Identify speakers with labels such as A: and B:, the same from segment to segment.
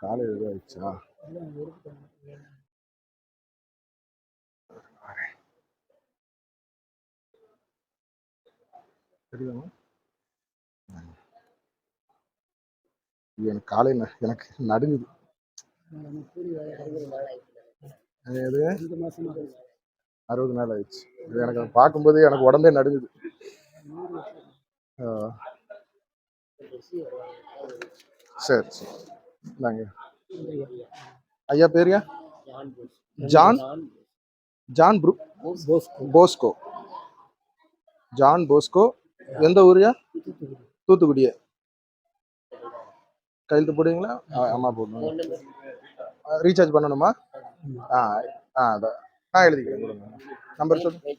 A: காலை எதுவும் ஆயிடுச்சா? எனக்கு காலை ந- எனக்கு நடுங்குது. அறுபது நாள் ஆயிடுச்சு. இது எனக்கு அதை பார்க்கும்போது எனக்கு உடம்பே நடுங்குது. சரி சரி. இந்தாங்க. ஐயா பேருயா ஜான் ஜான்? ப்ரூ போஸ்கோ. John Bosco. எந்த ஊருயா தூத்துக்குடியே கையெழுத்து போடுவீங்களா? ஆ, ஆமா போடணும் ரீசார்ஜ் பண்ணணுமா? ஆ ஆ அதான் நான் எழுதிக்கிறேன் கொடுங்க நம்பர் சொல்லு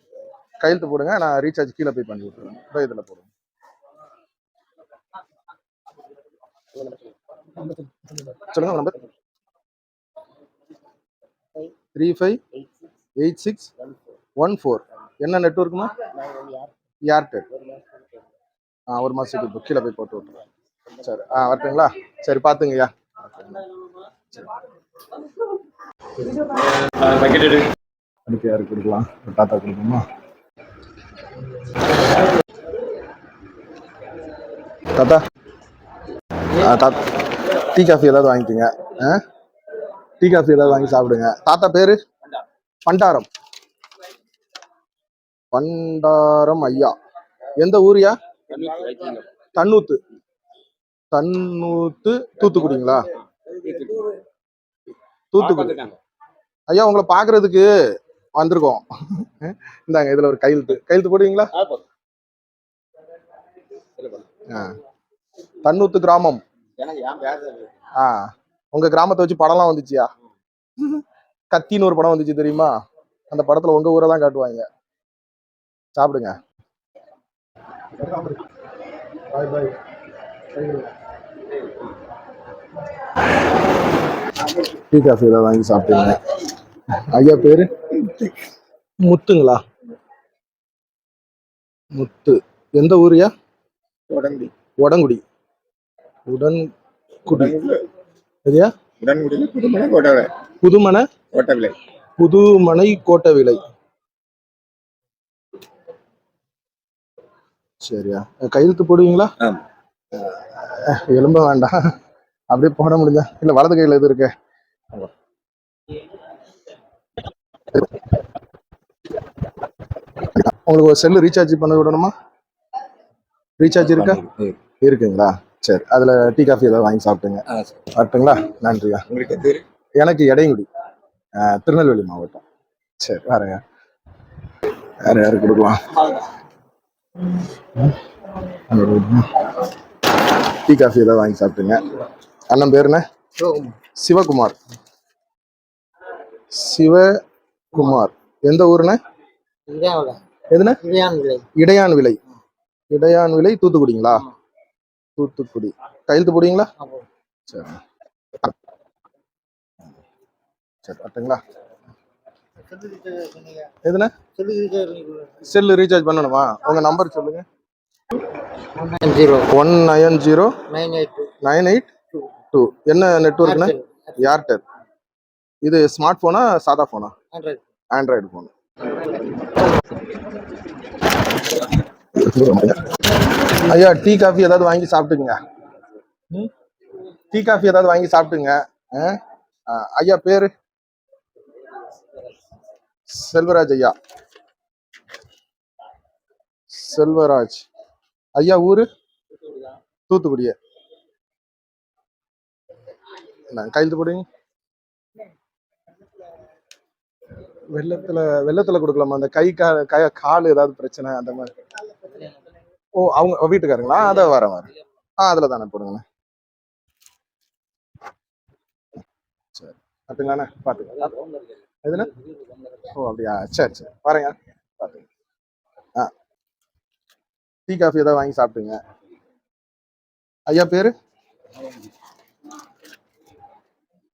A: கையெழுத்து போடுங்க நான் ரீசார்ஜ் கீழே போய் பண்ணி விட்டுருவேன் இதோ இதில் போடுங்க. சொல்லுங்க number three five eight six one four என்ன நெட்ஒர்க்குமா ஏர்டெல் ஆ ஒரு மாதத்துக்கு இப்போ கீழே போய் போட்டு விட்டுருவேன் சரி ஆ வரட்டுங்களா? சரி பார்த்துங்கய்யா. அடுத்து யாருக்கு கொடுக்கலாம்? தாத்தா கொடுக்கணுமா? தாத்தா? டீ காஃபி ஏதாவது வாங்கிக்கோங்க. டீ காஃபி ஏதாவது வாங்கி சாப்பிடுங்க. தாத்தா பேரு? பண்டாரம். பண்டாரம் ஐயா. எந்த ஊரியா தன்னூத்து. தன்னூத்து தூத்துக்குடிங்களா? தூத்துக்குடி. ஐயா உங்களை பார்க்கிறதுக்கு வந்திருக்கோம். இந்தாங்க இதுல ஒரு கையெழுத்து. கையெழுத்து போடுவீங்களா? ஆ. தன்னூத்து கிராமம். ஆ உங்க கிராமத்தை வச்சு படம்லாம் வந்துச்சியா? கத்தின்னு ஒரு படம் வந்துச்சு தெரியுமா? அந்த படத்துல உங்க ஊரை தான் காட்டுவாங்க. சாப்பிடுங்க. பாய் பாய். டீ காஃபி ஏதாவது வாங்கி சாப்பிட்டீங்க ஐயா பேரு? முத்துங்களா? முத்து. எந்த ஊரியா
B: உடன்குடி
A: உடங்குடி. உடன்குடி
B: உடன்குடியில் புதுமலை கோட்டவிலை.
A: புதுமனை
B: கோட்டவிலை.
A: புதுமனை கோட்டவிலை. சரியா? கையெழுத்து போடுவீங்களா? எலும்ப வேண்டாம். அப்படியே போட முடிஞ்சா இல்ல வலது கையில எது இருக்கு? உங்களுக்கு ஒரு செல்லு ரீசார்ஜ் பண்ண விடணுமா? ரீசார்ஜ் இருக்கா? இருக்குங்களா? சரி அதுல டீ காஃபி ஏதாவது வாங்கி சாப்பிட்டுங்க. வரட்டுங்களா? நன்றியா
B: உங்களுக்கு
A: எனக்கு இடையங்குடி திருநெல்வேலி மாவட்டம். சரி வரேங்க வேற யாரு கொடுக்கலாம்? டீ காஃபி ஏதாவது வாங்கி சாப்பிட்டுங்க அண்ணன் பேர் என்ன? சிவகுமார். சிவகுமார். எந்த ஊருண்ணே? எதுண்ணே? இடையான் விலை இடையான் விலை தூத்துக்குடிங்களா? தூத்துக்குடி. கையெழுத்து போடுவீங்களா? சரி. சரி வரட்டுங்களா? எதுண்ணே செல்லு ரீசார்ஜ் பண்ணணுமா? உங்க நம்பர் சொல்லுங்க. One nine zero.
C: Nine eight
A: two. என்ன நெட்ஒர்க்ண்ணே ஏர்டெல் இது ஸ்மார்ட் போனா சாதா போனா
C: ஹண்ட்ரட்
A: ஆண்ட்ராய்டு ஃபோன் ஐயா டீ காஃபி ஏதாவது வாங்கி சாப்பிட்டுங்க? டீ காஃபி ஏதாவது வாங்கி சாப்பிட்டுங்க. ஐயா பேரு? செல்வராஜ் ஐயா. செல்வராஜ். ஐயா ஊரு? தூத்துக்குடியே. கையெழுத்து போடுங்க வெள்ளத்துல வெள்ளத்துல கொடுக்கலாமா? அந்த கை கா கை கால் ஏதாவது பிரச்சனை அந்த மாதிரி. ஓ அவங்க வீட்டுக்காரங்களா? அதை வரேன் வரேன் ஆ அதில் தானே போடுங்கண்ணே சரி. பார்த்துங்களாண்ணே பார்த்துங்க எதுண்ணே ஓ அப்படியா? சரி சரி. வரேங்க. பார்த்துங்க ஆ. டீ காஃபி ஏதாவது வாங்கி சாப்பிட்டுங்க ஐயா பேரு?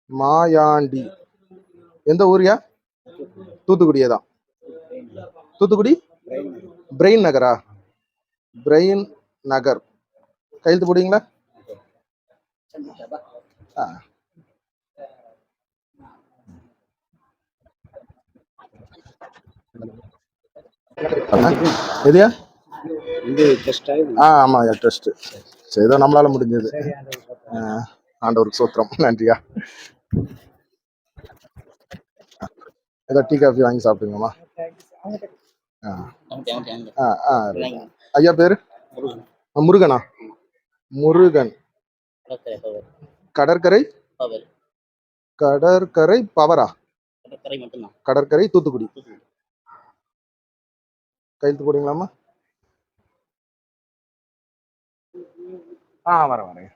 A: மாயாண்டி. எந்த ஊரியா தூத்துக்குடியே தான் தூத்துக்குடி? பிரெயின் நகரா? பிரெயின் நகர் கையெழுத்து போடுவீங்களா? ஆ. எதையா? ஆ? ஆமாம் ட்ரஸ்ட்டு சரி ஏதோ நம்மளால முடிஞ்சது. ஆண்டவருக்கு சோத்திரம். நன்றியா? ஏதோ டீ காஃபி வாங்கி சாப்பிடுங்கம்மா. ஆ. ஆ ஆ. ஐயா பேர்? முருகனா. முருகன்? கடற்கரை கடற்கரை? பவரா. கடற்கரை தூத்துக்குடி. கையெழுத்து போடுங்களாம்மா ஆ வரேன் வரேன்